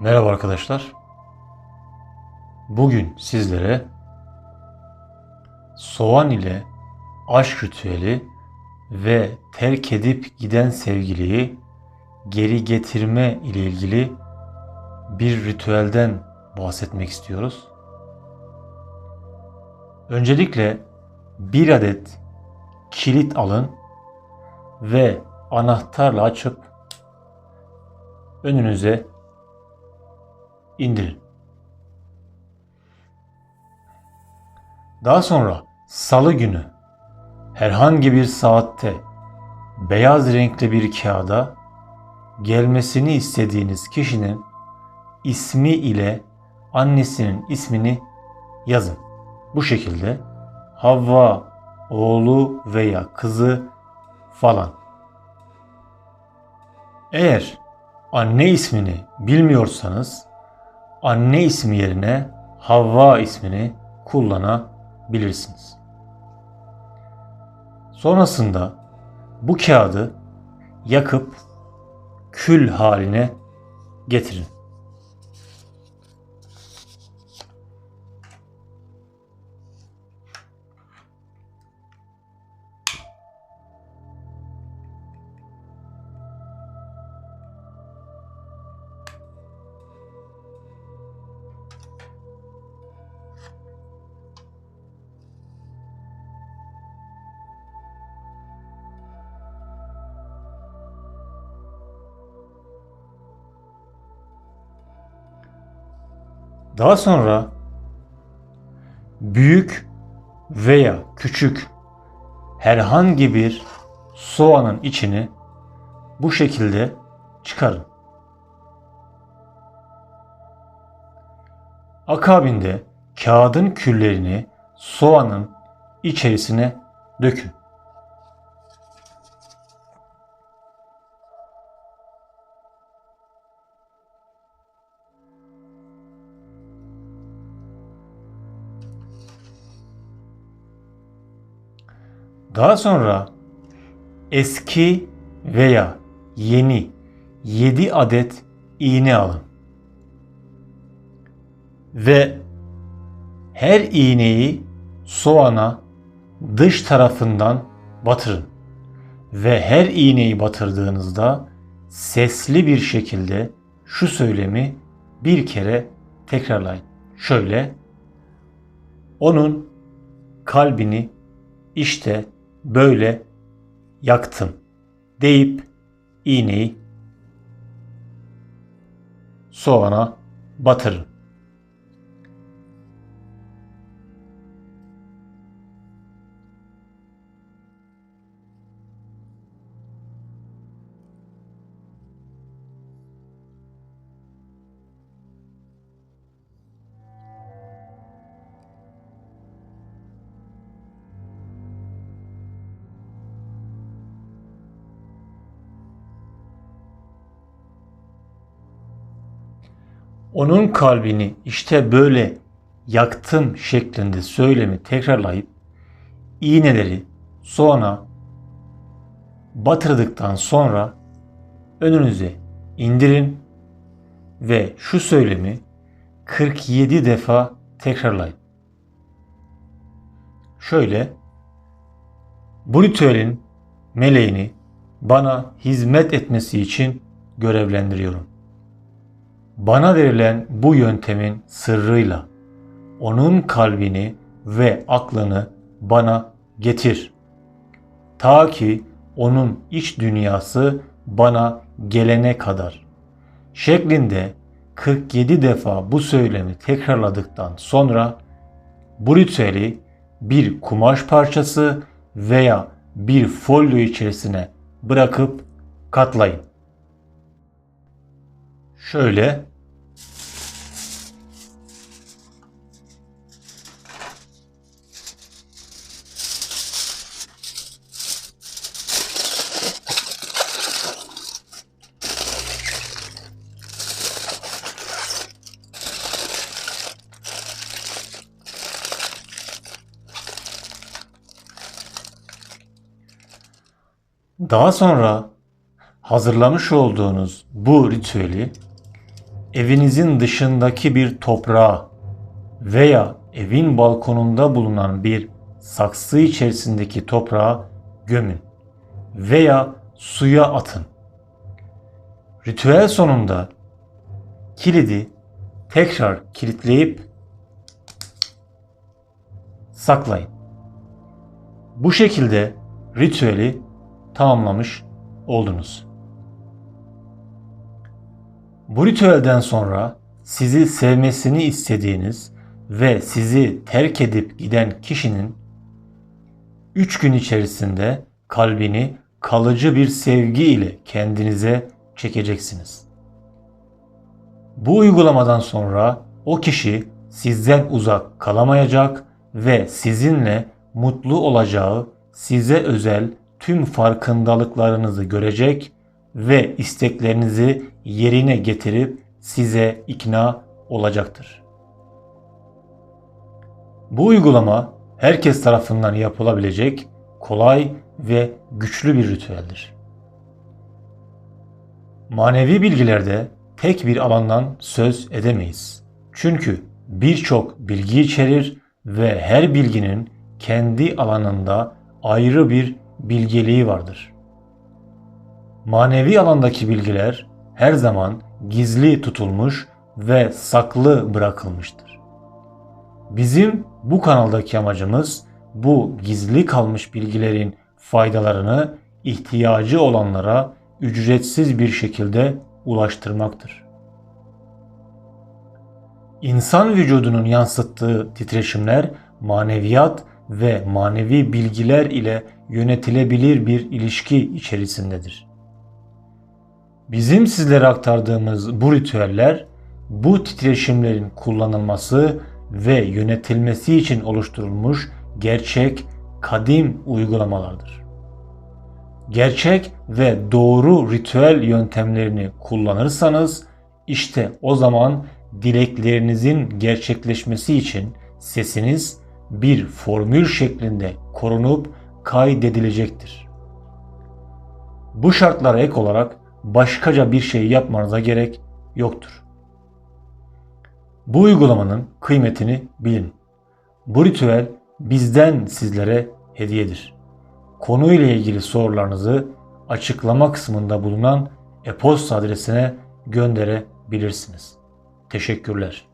Merhaba arkadaşlar. Bugün sizlere soğan ile aşk ritüeli ve terk edip giden sevgiliyi geri getirme ile ilgili bir ritüelden bahsetmek istiyoruz. Öncelikle bir adet kilit alın ve anahtarla açıp önünüze indirin. Daha sonra salı günü herhangi bir saatte beyaz renkli bir kağıda gelmesini istediğiniz kişinin ismi ile annesinin ismini yazın. Bu şekilde Havva, oğlu veya kızı falan. Eğer anne ismini bilmiyorsanız anne ismi yerine Havva ismini kullanabilirsiniz. Sonrasında bu kağıdı yakıp kül haline getirin. Daha sonra büyük veya küçük herhangi bir soğanın içini bu şekilde çıkarın. Akabinde kağıdın küllerini soğanın içerisine dökün. Daha sonra eski veya yeni 7 adet iğne alın. Ve her iğneyi soğana dış tarafından batırın. Ve her iğneyi batırdığınızda sesli bir şekilde şu söylemi bir kere tekrarlayın. Şöyle onun kalbini işte böyle yaktım deyip iğneyi soğana batırın. Onun kalbini işte böyle yaktım şeklinde söylemi tekrarlayıp iğneleri soğana batırdıktan sonra önünüze indirin ve şu söylemi 47 defa tekrarlayın. Şöyle bu ritüelin meleğini bana hizmet etmesi için görevlendiriyorum. Bana verilen bu yöntemin sırrıyla onun kalbini ve aklını bana getir. Ta ki onun iç dünyası bana gelene kadar. Şeklinde 47 defa bu söylemi tekrarladıktan sonra bu ritüeli bir kumaş parçası veya bir folyo içerisine bırakıp katlayın. Şöyle. Daha sonra hazırlamış olduğunuz bu ritüeli evinizin dışındaki bir toprağa veya evin balkonunda bulunan bir saksı içerisindeki toprağa gömün veya suya atın. Ritüel sonunda kilidi tekrar kilitleyip saklayın. Bu şekilde ritüeli tamamlamış oldunuz. Bu ritüelden sonra sizi sevmesini istediğiniz ve sizi terk edip giden kişinin 3 gün içerisinde kalbini kalıcı bir sevgi ile kendinize çekeceksiniz. Bu uygulamadan sonra o kişi sizden uzak kalamayacak ve sizinle mutlu olacağı size özel tüm farkındalıklarınızı görecek ve isteklerinizi yerine getirip size ikna olacaktır. Bu uygulama herkes tarafından yapılabilecek kolay ve güçlü bir ritüeldir. Manevi bilgilerde tek bir alandan söz edemeyiz. Çünkü birçok bilgi içerir ve her bilginin kendi alanında ayrı bir bilgeliği vardır. Manevi alandaki bilgiler her zaman gizli tutulmuş ve saklı bırakılmıştır. Bizim bu kanaldaki amacımız bu gizli kalmış bilgilerin faydalarını ihtiyacı olanlara ücretsiz bir şekilde ulaştırmaktır. İnsan vücudunun yansıttığı titreşimler maneviyat ve manevi bilgiler ile yönetilebilir bir ilişki içerisindedir. Bizim sizlere aktardığımız bu ritüeller bu titreşimlerin kullanılması ve yönetilmesi için oluşturulmuş gerçek, kadim uygulamalardır. Gerçek ve doğru ritüel yöntemlerini kullanırsanız işte o zaman dileklerinizin gerçekleşmesi için sesiniz bir formül şeklinde korunup kaydedilecektir. Bu şartlara ek olarak başkaca bir şey yapmanıza gerek yoktur. Bu uygulamanın kıymetini bilin. Bu ritüel bizden sizlere hediyedir. Konuyla ilgili sorularınızı açıklama kısmında bulunan e-posta adresine gönderebilirsiniz. Teşekkürler.